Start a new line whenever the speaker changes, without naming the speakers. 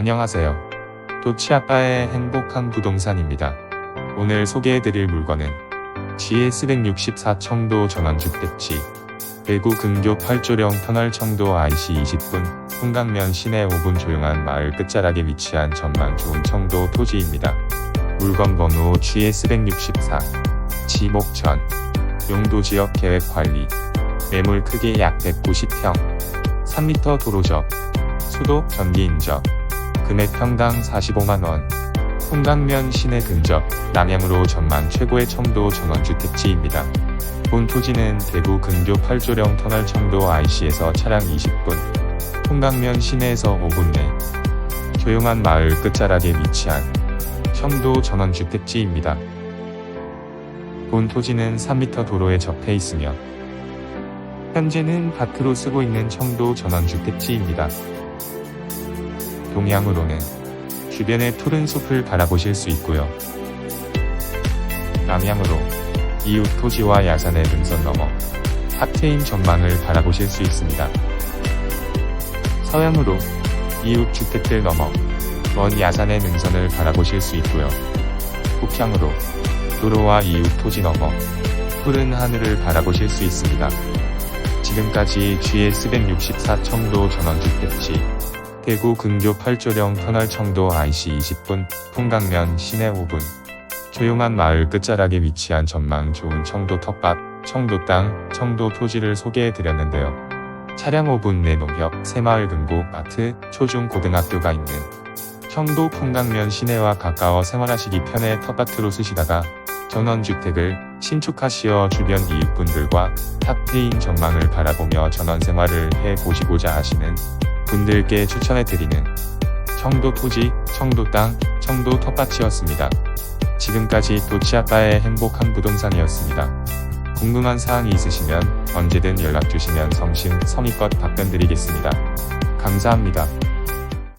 안녕하세요. 도치아빠의 행복한 부동산입니다. 오늘 소개해드릴 물건은 GS164 청도 전원주택지 대구 근교 8조령 터널 청도 IC 20분 풍강면 시내 5분 조용한 마을 끝자락에 위치한 전망 좋은 청도 토지입니다. 물건 번호 GS164 지목전 용도지역 계획관리 매물 크기 약 190평 3m 도로적 수도 전기 인접 금액 평당 45만원 풍강면 시내 근접 남향으로 전망 최고의 청도 전원주택지입니다. 본 토지는 대구 근교 8조령 터널 청도 IC에서 차량 20분 풍강면 시내에서 5분 내 조용한 마을 끝자락에 위치한 청도 전원주택지입니다. 본 토지는 3m 도로에 접해 있으며 현재는 밭으로 쓰고 있는 청도 전원주택지입니다. 동향으로는 주변의 푸른 숲을 바라보실 수 있고요. 남향으로 이웃 토지와 야산의 능선 탁 트인 전망을 바라보실 수 있습니다. 서향으로 이웃 주택들 넘어 먼 야산의 능선을 바라보실 수 있고요. 북향으로 도로와 이웃 토지 넘어 푸른 하늘을 바라보실 수 있습니다. 지금까지 GS164 청도 전원주택지 대구 근교 8조령 터널 청도 IC 20분 풍강면 시내 5분 조용한 마을 끝자락에 위치한 전망 좋은 청도 텃밭, 청도 땅, 청도 토지를 소개해 드렸는데요. 차량 5분 내 농협, 새마을 금고, 마트, 초중 고등학교가 있는 청도 풍강면 시내와 가까워 생활하시기 편해 텃밭으로 쓰시다가 전원주택을 신축하시어 주변 이웃분들과 탁 트인 전망을 바라보며 전원 생활을 해 보시고자 하시는 분들께 추천해드리는 청도 토지, 청도 땅, 청도 텃밭이었습니다. 지금까지 도치아빠의 행복한 부동산이었습니다. 궁금한 사항이 있으시면 언제든 연락 주시면 성심 성의껏 답변 드리겠습니다. 감사합니다.